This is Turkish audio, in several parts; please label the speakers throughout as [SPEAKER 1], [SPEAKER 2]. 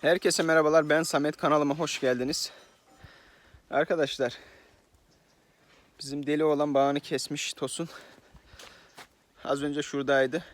[SPEAKER 1] Herkese merhabalar. Ben Samet kanalıma hoş geldiniz. Arkadaşlar bizim deli olan bağını kesmiş Tosun. Az önce şuradaydı.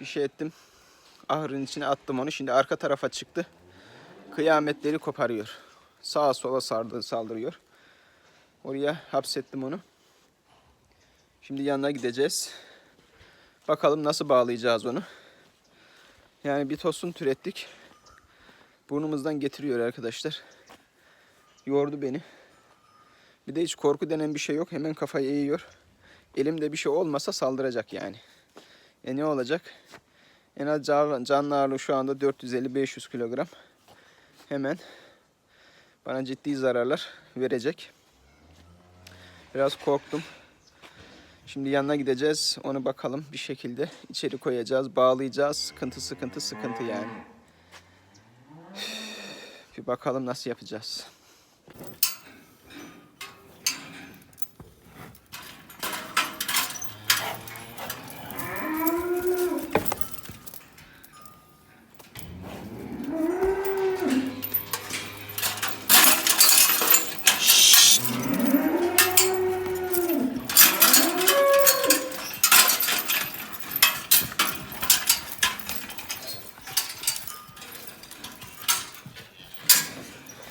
[SPEAKER 1] Bir şey ettim. Ahırın içine attım onu. Şimdi arka tarafa çıktı. Kıyametleri koparıyor. Sağa sola sardı, saldırıyor. Oraya hapsettim onu. Şimdi yanına gideceğiz. Bakalım nasıl bağlayacağız onu. Yani bir tosun türettik. Burnumuzdan getiriyor arkadaşlar. Yordu beni. Bir de hiç korku denen bir şey yok. Hemen kafayı eğiyor. Elimde bir şey olmasa saldıracak yani. E ne olacak? En az can- canlı ağırlığı şu anda 450-500 kilogram. Hemen bana ciddi zararlar verecek. Biraz korktum. Şimdi yanına gideceğiz. Onu bakalım bir şekilde içeri koyacağız, bağlayacağız. Sıkıntı sıkıntı sıkıntı yani. Bir bakalım nasıl yapacağız.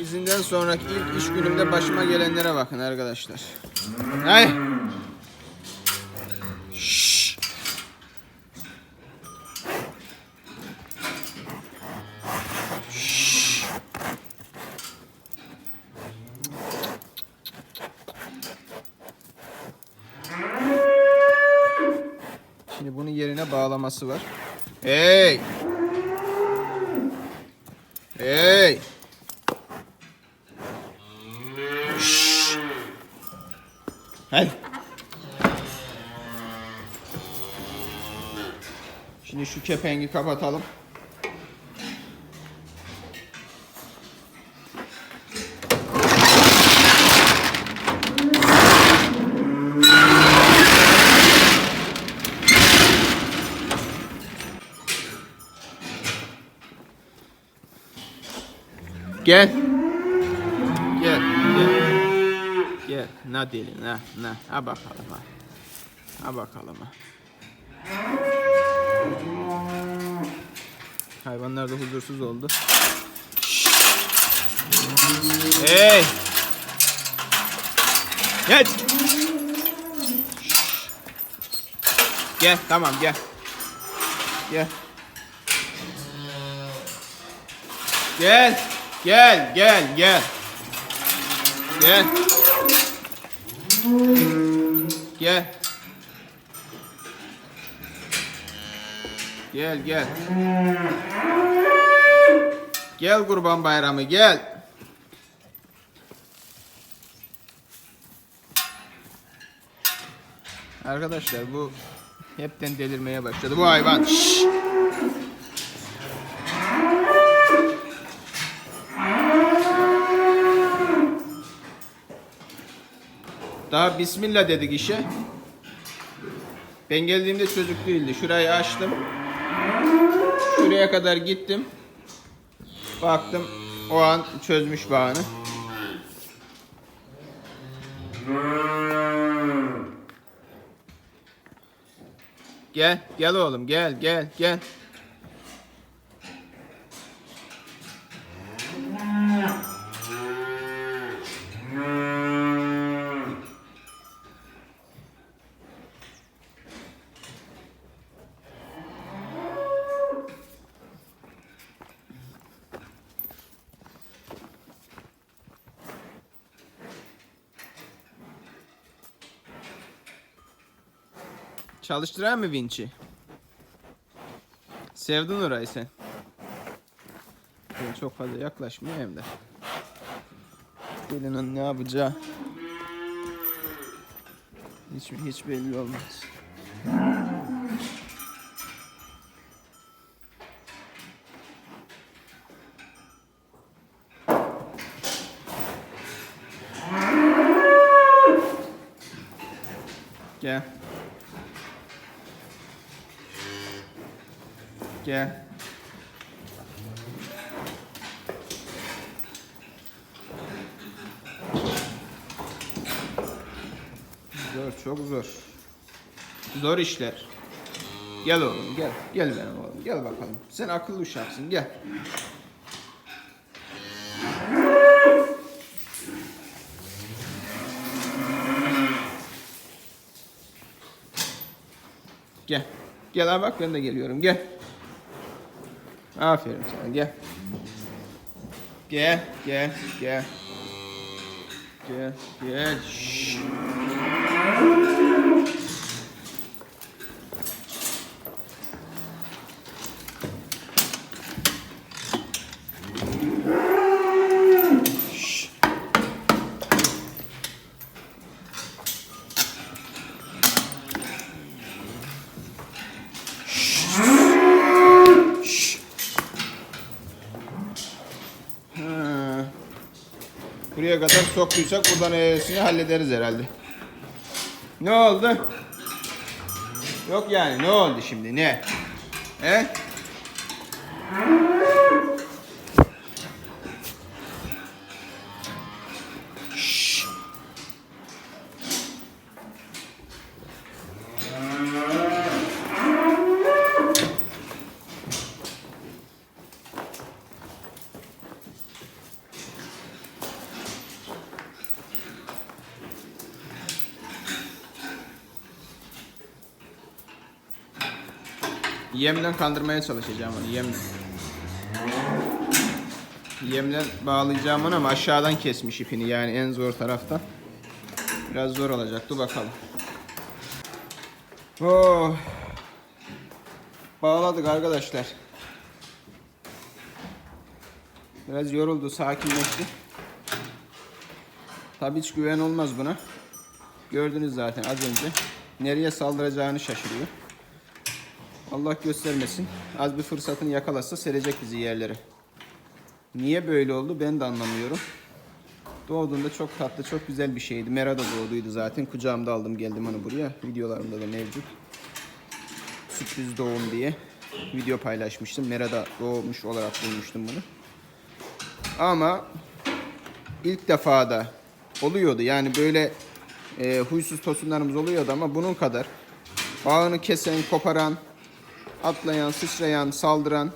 [SPEAKER 1] İzinden sonraki ilk iş günümde başıma gelenlere bakın arkadaşlar. Hay. Şşş. Şşş. Şimdi bunun yerine bağlaması var. Hey! Hey! Hadi. Şimdi şu kepengi kapatalım. Gel. Gel. Gel. Ne deli ne ne. Ha bakalım ha. Ha bakalım ha. Hayvanlar da huzursuz oldu. Hey! Geç! Gel tamam gel. Gel. Gel. Gel gel gel. Gel. Gel. Gel gel. Gel kurban bayramı gel. Arkadaşlar bu hepten delirmeye başladı bu hayvan. Şşş. Daha bismillah dedik işe. Ben geldiğimde çocuk değildi. Şurayı açtım. Şuraya kadar gittim. Baktım o an çözmüş bağını. Gel, gel oğlum, gel, gel, gel. Çalıştıran mı vinçi? Sevdin orayı sen. Çok fazla yaklaşmıyor hem de. Gelinin ne yapacağı hiç, hiç belli olmaz. Gel. Gel. Zor, çok zor. Zor işler. Gel oğlum, gel. Gel benim oğlum, gel bakalım. Sen akıllı uşaksın, gel. Gel. Gel abi bak ben de geliyorum. Gel. Aferin sana gel. Gel, gel, gel. Gel, gel. Şşş. Şşş. Buraya kadar soktuysak buradan eğrisini hallederiz herhalde. Ne oldu? Yok yani ne oldu şimdi ne? He? Yemle kandırmaya çalışacağım onu yemle. Yemle bağlayacağım onu ama aşağıdan kesmiş ipini yani en zor taraftan. Biraz zor olacak dur bakalım. Oh. Bağladık arkadaşlar. Biraz yoruldu, sakinleşti. Tabii hiç güven olmaz buna. Gördünüz zaten az önce. Nereye saldıracağını şaşırıyor. Allah göstermesin. Az bir fırsatını yakalasa serecek bizi yerlere. Niye böyle oldu ben de anlamıyorum. Doğduğunda çok tatlı, çok güzel bir şeydi. Mera da doğduydu zaten. Kucağımda aldım geldim onu buraya. Videolarımda da mevcut. Sürpriz doğum diye video paylaşmıştım. Mera'da doğmuş olarak duymuştum bunu. Ama ilk defa da oluyordu. Yani böyle e, huysuz tosunlarımız oluyordu ama bunun kadar bağını kesen, koparan, atlayan, sıçrayan, saldıran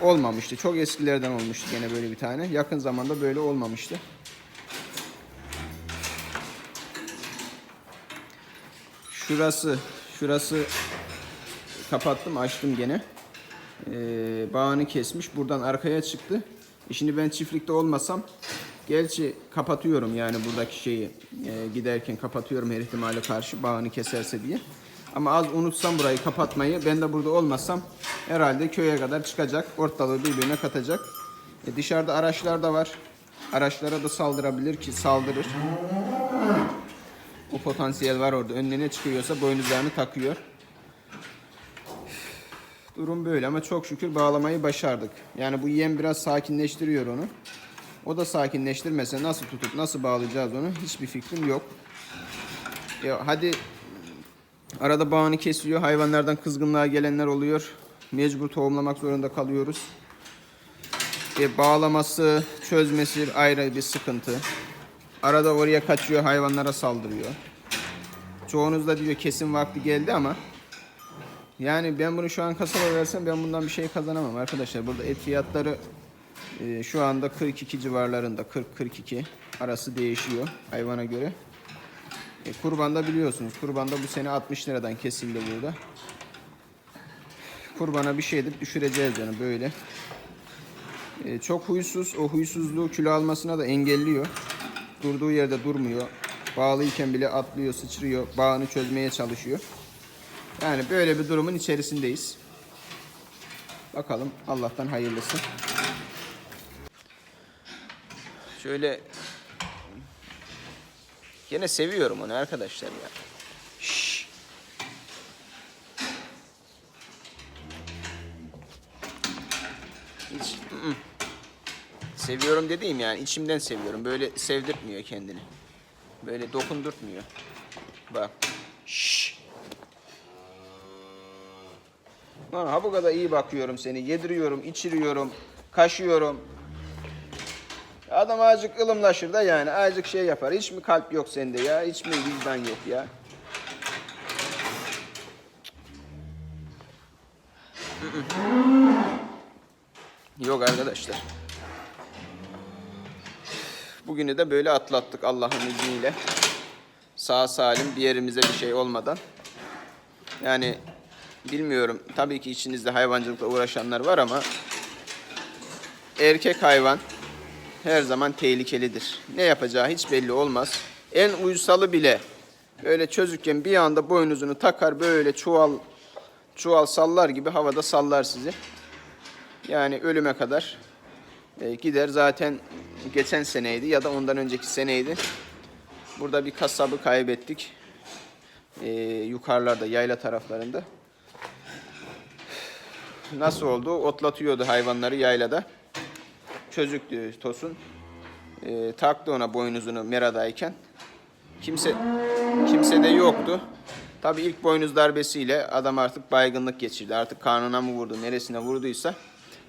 [SPEAKER 1] olmamıştı. Çok eskilerden olmuştu gene böyle bir tane. Yakın zamanda böyle olmamıştı. Şurası, şurası kapattım, açtım gene. Ee, bağını kesmiş, buradan arkaya çıktı. E şimdi ben çiftlikte olmasam, gerçi kapatıyorum yani buradaki şeyi e, giderken kapatıyorum her ihtimale karşı bağını keserse diye. Ama az unutsam burayı kapatmayı, ben de burada olmasam herhalde köye kadar çıkacak, ortalığı birbirine katacak. E dışarıda araçlar da var. Araçlara da saldırabilir ki saldırır. O potansiyel var orada. Önüne ne çıkıyorsa boynuzlarını takıyor. Durum böyle ama çok şükür bağlamayı başardık. Yani bu yem biraz sakinleştiriyor onu. O da sakinleştirmese nasıl tutup nasıl bağlayacağız onu hiçbir fikrim yok. Ya hadi arada bağını kesiyor. Hayvanlardan kızgınlığa gelenler oluyor. Mecbur tohumlamak zorunda kalıyoruz. E, bağlaması, çözmesi ayrı bir sıkıntı. Arada oraya kaçıyor, hayvanlara saldırıyor. Çoğunuz da diyor kesin vakti geldi ama yani ben bunu şu an kasaba versem ben bundan bir şey kazanamam arkadaşlar. Burada et fiyatları e, şu anda 42 civarlarında 40-42 arası değişiyor hayvana göre. E, kurbanda biliyorsunuz kurbanda bu sene 60 liradan kesildi burada. Kurbana bir şey edip düşüreceğiz yani böyle. E, çok huysuz o huysuzluğu kilo almasına da engelliyor. Durduğu yerde durmuyor. Bağlıyken bile atlıyor, sıçrıyor, bağını çözmeye çalışıyor. Yani böyle bir durumun içerisindeyiz. Bakalım Allah'tan hayırlısı. Şöyle Yine seviyorum onu arkadaşlar ya. Şşş. Hiç, ı -ı. Seviyorum dediğim yani içimden seviyorum. Böyle sevdirtmiyor kendini. Böyle dokundurtmuyor. Bak. Şşş. Lan ha bu kadar iyi bakıyorum seni. Yediriyorum, içiriyorum, kaşıyorum. Adam azıcık ılımlaşır da yani azıcık şey yapar. Hiç mi kalp yok sende ya? Hiç mi vicdan yok ya? Yok arkadaşlar. Bugünü de böyle atlattık Allah'ın izniyle. Sağ salim bir yerimize bir şey olmadan. Yani bilmiyorum tabii ki içinizde hayvancılıkla uğraşanlar var ama erkek hayvan her zaman tehlikelidir. Ne yapacağı hiç belli olmaz. En uysalı bile böyle çözükken bir anda boynuzunu takar böyle çuval çuval sallar gibi havada sallar sizi. Yani ölüme kadar e, gider. Zaten geçen seneydi ya da ondan önceki seneydi. Burada bir kasabı kaybettik. E, yukarılarda, yayla taraflarında. Nasıl oldu? Otlatıyordu hayvanları yaylada. Çözüktü Tosun. E, taktı ona boynuzunu meradayken. Kimse kimse de yoktu. Tabii ilk boynuz darbesiyle adam artık baygınlık geçirdi. Artık karnına mı vurdu, neresine vurduysa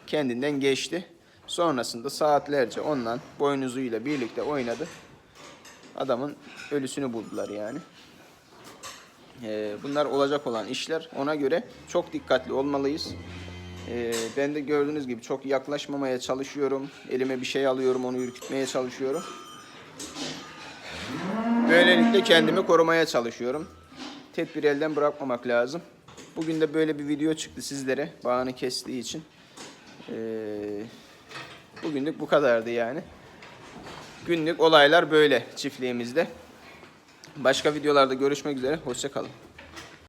[SPEAKER 1] kendinden geçti. Sonrasında saatlerce ondan boynuzuyla birlikte oynadı. Adamın ölüsünü buldular yani. Ee, bunlar olacak olan işler. Ona göre çok dikkatli olmalıyız. Ee, ben de gördüğünüz gibi çok yaklaşmamaya çalışıyorum. Elime bir şey alıyorum, onu ürkütmeye çalışıyorum. Böylelikle kendimi korumaya çalışıyorum. Tedbiri elden bırakmamak lazım. Bugün de böyle bir video çıktı sizlere. Bağını kestiği için. Ee, bugünlük bu kadardı yani. Günlük olaylar böyle çiftliğimizde. Başka videolarda görüşmek üzere. Hoşçakalın.